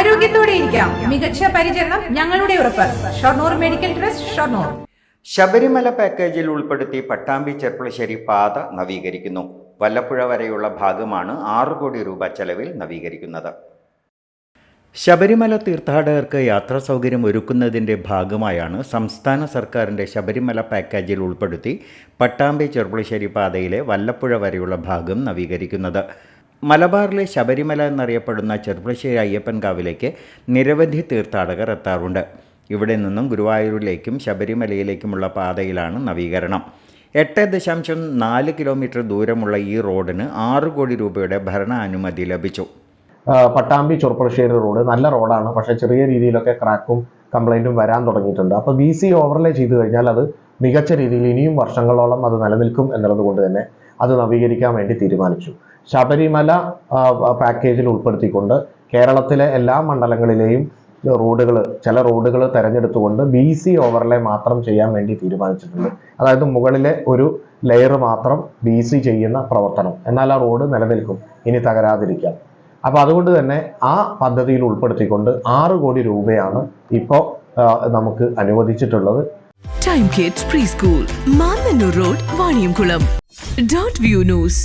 ആരോഗ്യത്തോടെ ഇരിക്കാം മികച്ച പരിചരണം ഞങ്ങളുടെ ഉറപ്പ്. Shoranur medical trust Shoranur. Sabarimala പാക്കേജിൽ ഉൾപ്പെടുത്തി പട്ടാമ്പി ചെർപ്പളശ്ശേരി പാത നവീകരിക്കുന്നു. വല്ലപ്പുഴ വരെയുള്ള ഭാഗമാണ് ആറു കോടി രൂപ ചെലവിൽ നവീകരിക്കുന്നത്. ശബരിമല തീർത്ഥാടകർക്ക് യാത്രാ സൗകര്യം ഒരുക്കുന്നതിന്റെ ഭാഗമായാണ് സംസ്ഥാന സർക്കാരിന്റെ ശബരിമല പാക്കേജിൽ ഉൾപ്പെടുത്തി പട്ടാമ്പി ചെർപ്പുളശ്ശേരി പാതയിലെ വല്ലപ്പുഴ വരെയുള്ള ഭാഗം നവീകരിക്കുന്നത്. മലബാറിലെ ശബരിമല എന്നറിയപ്പെടുന്ന ചെർപ്പളശ്ശേരി അയ്യപ്പൻകാവിലേക്ക് നിരവധി തീർത്ഥാടകർ എത്താറുണ്ട്. ഇവിടെ നിന്നും ഗുരുവായൂരിലേക്കും ശബരിമലയിലേക്കുമുള്ള പാതയിലാണ് നവീകരണം. എട്ട് ദശാംശം നാല് കിലോമീറ്റർ ദൂരമുള്ള ഈ റോഡിന് ആറ് കോടി രൂപയുടെ ഭരണാനുമതി ലഭിച്ചു. പട്ടാമ്പി ചൊർപ്പളശ്ശേരി റോഡ് നല്ല റോഡാണ് പക്ഷേ ചെറിയ രീതിയിലൊക്കെ ക്രാക്കും കംപ്ലൈന്റും വരാൻ തുടങ്ങിയിട്ടുണ്ട്. അപ്പോൾ വി സി ഓവർലേ ചെയ്തു കഴിഞ്ഞാൽ അത് മികച്ച രീതിയിൽ ഇനിയും വർഷങ്ങളോളം അത് നിലനിൽക്കും എന്നുള്ളത് കൊണ്ട് തന്നെ അത് നവീകരിക്കാൻ വേണ്ടി തീരുമാനിച്ചു. ശബരിമല പാക്കേജിൽ ഉൾപ്പെടുത്തിക്കൊണ്ട് കേരളത്തിലെ എല്ലാ മണ്ഡലങ്ങളിലെയും റോഡുകൾ ചില റോഡുകൾ തിരഞ്ഞെടുത്തുകൊണ്ട് ബി സി ഓവർലേ മാത്രം ചെയ്യാൻ വേണ്ടി തീരുമാനിച്ചിട്ടുണ്ട്. അതായത് മുകളിലെ ഒരു ലെയർ മാത്രം ബി സി ചെയ്യുന്ന പ്രവർത്തനം. എന്നാൽ ആ റോഡ് നിലനിൽക്കും. ഇനി തകരാതിരിക്കാം. അപ്പോൾ അതുകൊണ്ട് തന്നെ ആ പദ്ധതിയിൽ ഉൾപ്പെടുത്തിക്കൊണ്ട് ആറ് കോടി രൂപയാണ് ഇപ്പോൾ നമുക്ക് അനുവദിച്ചിട്ടുള്ളത്. Time kids pre school Mannanur road Vaniyamkulam dot view news